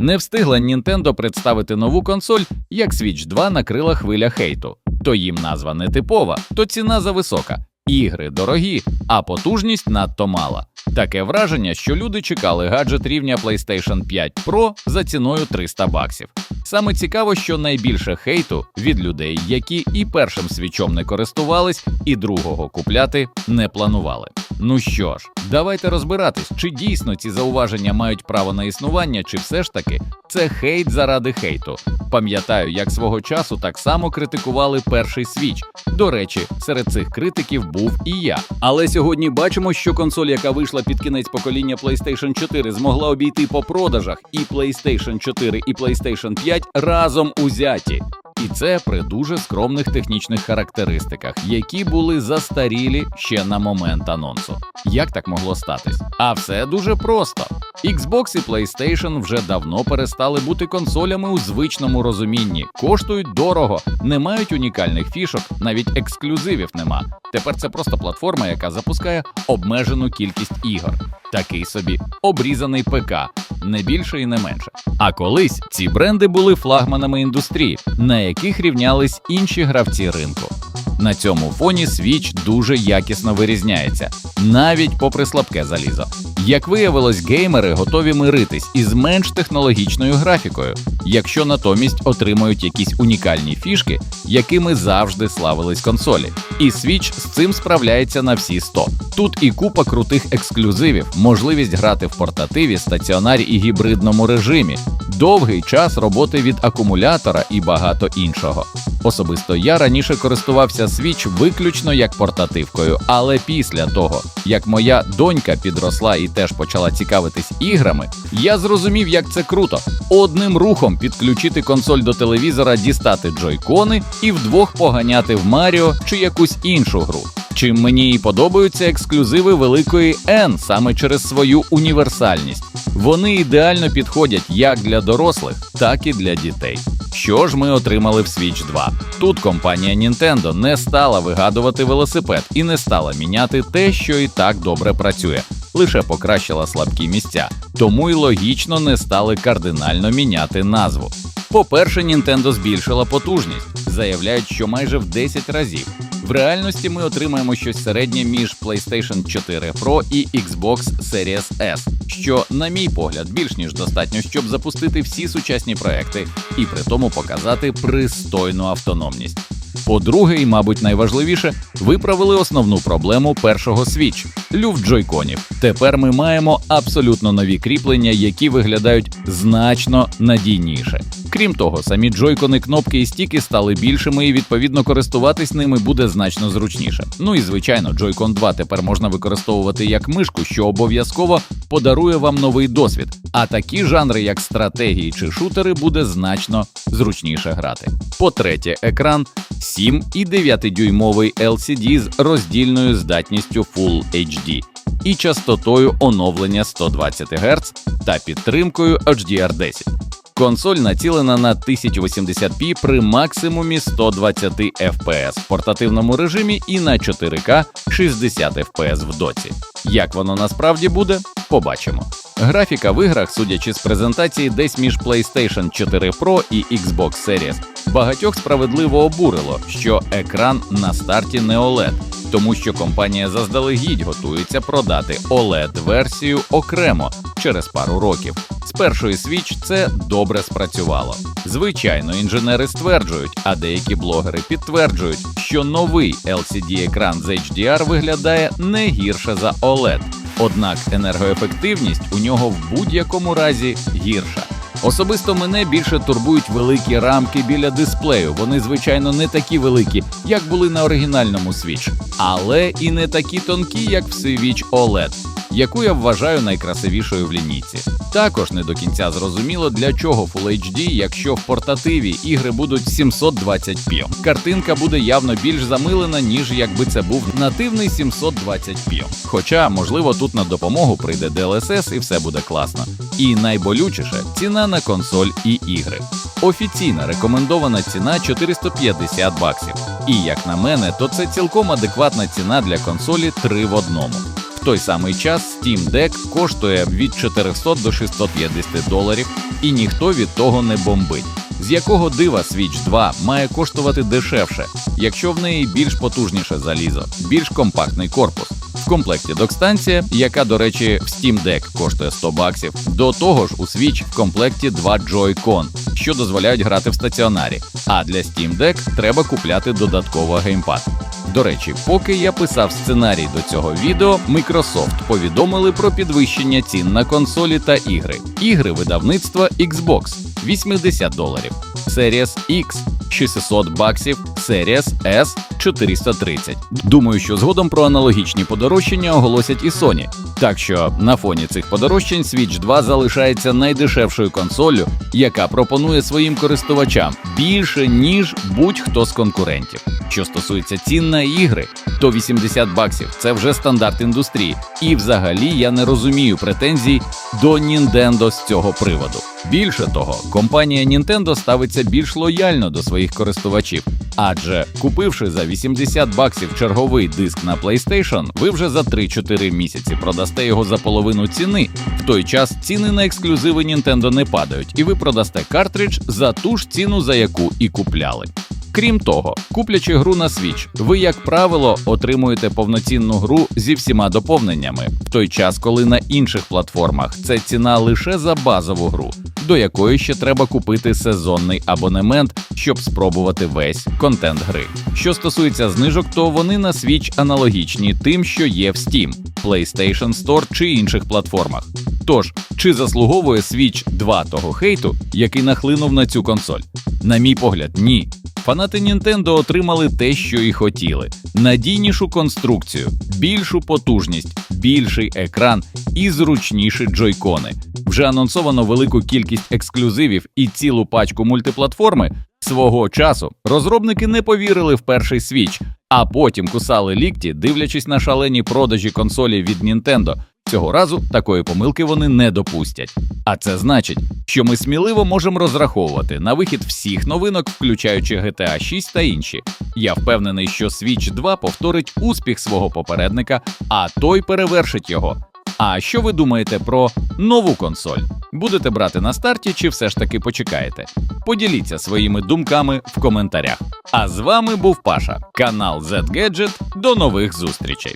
Не встигла Nintendo представити нову консоль, як Switch 2 накрила хвиля хейту. То їм назва не типова, то ціна зависока. Ігри дорогі, а потужність надто мала. Таке враження, що люди чекали гаджет рівня PlayStation 5 Pro за ціною 300 баксів. Саме цікаво, що найбільше хейту від людей, які і першим свічом не користувались, і другого купляти не планували. Ну що ж, давайте розбиратись, чи дійсно ці зауваження мають право на існування, чи все ж таки це хейт заради хейту. Пам'ятаю, як свого часу так само критикували перший свіч. До речі, серед цих критиків був і я. Але сьогодні бачимо, що консоль, яка вийшла під кінець покоління PlayStation 4, змогла обійти по продажах і PlayStation 4, і PlayStation 5 разом узяті. І це при дуже скромних технічних характеристиках, які були застарілі ще на момент анонсу. Як так могло статись? А все дуже просто. Xbox і PlayStation вже давно перестали бути консолями у звичному розумінні, коштують дорого, не мають унікальних фішок, навіть ексклюзивів нема. Тепер це просто платформа, яка запускає обмежену кількість ігор. Такий собі обрізаний ПК, не більше і не менше. А колись ці бренди були флагманами індустрії, на яких рівнялись інші гравці ринку. На цьому фоні Switch дуже якісно вирізняється, навіть попри слабке залізо. Як виявилось, геймери готові миритись із менш технологічною графікою, якщо натомість отримують якісь унікальні фішки, якими завжди славились консолі. І Switch з цим справляється на всі 100. Тут і купа крутих ексклюзивів, можливість грати в портативі, стаціонарі і гібридному режимі, довгий час роботи від акумулятора і багато іншого. Особисто я раніше користувався Switch виключно як портативкою, але після того, як моя донька підросла і теж почала цікавитись іграми, я зрозумів, як це круто. Одним рухом підключити консоль до телевізора, дістати джойкони і вдвох поганяти в Маріо чи якусь іншу гру. Чим мені і подобаються ексклюзиви великої N саме через свою універсальність. Вони ідеально підходять як для дорослих, так і для дітей. Що ж ми отримали в Switch 2? Тут компанія Nintendo не стала вигадувати велосипед і не стала міняти те, що і так добре працює, лише покращила слабкі місця, тому й логічно не стали кардинально міняти назву. По-перше, Nintendo збільшила потужність, заявляють, що майже в 10 разів. В реальності ми отримаємо щось середнє між PlayStation 4 Pro і Xbox Series S, що, на мій погляд, більш ніж достатньо, щоб запустити всі сучасні проекти і при тому показати пристойну автономність. По-друге, і, мабуть, найважливіше, виправили основну проблему першого свіч – люфт джойконів. Тепер ми маємо абсолютно нові кріплення, які виглядають значно надійніше. Крім того, самі джойкони, кнопки і стіки стали більшими, і відповідно користуватись ними буде значно зручніше. Ну і звичайно, Joy-Con 2 тепер можна використовувати як мишку, що обов'язково подарує вам новий досвід. А такі жанри, як стратегії чи шутери, буде значно зручніше грати. По-третє, екран 7,9-дюймовий LCD з роздільною здатністю Full HD і частотою оновлення 120 Гц та підтримкою HDR10. Консоль націлена на 1080p при максимумі 120 FPS в портативному режимі і на 4К 60 FPS в доці. Як воно насправді буде, побачимо. Графіка в іграх, судячи з презентації, десь між PlayStation 4 Pro і Xbox Series. Багатьох справедливо обурило, що екран на старті не OLED, тому що компанія заздалегідь готується продати oled версію окремо через пару років. З першої Switch це добре спрацювало. Звичайно, інженери стверджують, а деякі блогери підтверджують, що новий LCD-екран з HDR виглядає не гірше за OLED. Однак енергоефективність у нього в будь-якому разі гірша. Особисто мене більше турбують великі рамки біля дисплею. Вони, звичайно, не такі великі, як були на оригінальному Switch, але і не такі тонкі, як в Switch OLED, яку я вважаю найкрасивішою в лінійці. Також не до кінця зрозуміло, для чого Full HD, якщо в портативі ігри будуть 720p. Картинка буде явно більш замилена, ніж якби це був нативний 720p. Хоча, можливо, тут на допомогу прийде DLSS і все буде класно. І найболючіше ціна на консоль і ігри. Офіційна рекомендована ціна 450 баксів. І як на мене, то це цілком адекватна ціна для консолі 3 в одному. В той самий час Steam Deck коштує від 400 до 650 доларів, і ніхто від того не бомбить. З якого дива Switch 2 має коштувати дешевше, якщо в неї більш потужніше залізо, більш компактний корпус. В комплекті док-станція, яка, до речі, в Steam Deck коштує 100 баксів. До того ж, у Switch в комплекті два Joy-Con, що дозволяють грати в стаціонарі. А для Steam Deck треба купляти додатково геймпад. До речі, поки я писав сценарій до цього відео, Microsoft повідомили про підвищення цін на консолі та ігри. Ігри видавництва Xbox 80 доларів, Series X 600 баксів, Series S 430. Думаю, що згодом про аналогічні подорожчання оголосять і Sony. Так що на фоні цих подорожчань Switch 2 залишається найдешевшою консоллю, яка пропонує своїм користувачам більше ніж будь-хто з конкурентів. Що стосується цін на ігри, то 80 баксів це вже стандарт індустрії. І взагалі я не розумію претензій до Nintendo з цього приводу. Більше того, компанія Nintendo ставиться більш лояльно до своїх користувачів, адже купивши за 80 баксів черговий диск на PlayStation, ви вже за 3-4 місяці продасте його за половину ціни. В той час ціни на ексклюзиви Nintendo не падають, і ви продасте картридж за ту ж ціну, за яку і купляли. Крім того, куплячи гру на Switch, ви, як правило, отримуєте повноцінну гру зі всіма доповненнями, в той час, коли на інших платформах це ціна лише за базову гру, до якої ще треба купити сезонний абонемент, щоб спробувати весь контент гри. Що стосується знижок, то вони на Switch аналогічні тим, що є в Steam, PlayStation Store чи інших платформах. Тож, чи заслуговує Switch 2 того хейту, який нахлинув на цю консоль? На мій погляд, ні. Фанати Nintendo отримали те, що і хотіли: надійнішу конструкцію, більшу потужність, більший екран і зручніші джойкони. Вже анонсовано велику кількість ексклюзивів і цілу пачку мультиплатформи. Свого часу розробники не повірили в перший Switch, а потім кусали лікті, дивлячись на шалені продажі консолі від Nintendo. Цього разу такої помилки вони не допустять. А це значить, що ми сміливо можемо розраховувати на вихід всіх новинок, включаючи GTA 6 та інші. Я впевнений, що Switch 2 повторить успіх свого попередника, а той перевершить його. А що ви думаєте про нову консоль? Будете брати на старті чи все ж таки почекаєте? Поділіться своїми думками в коментарях. А з вами був Паша, канал Z Gadget. До нових зустрічей.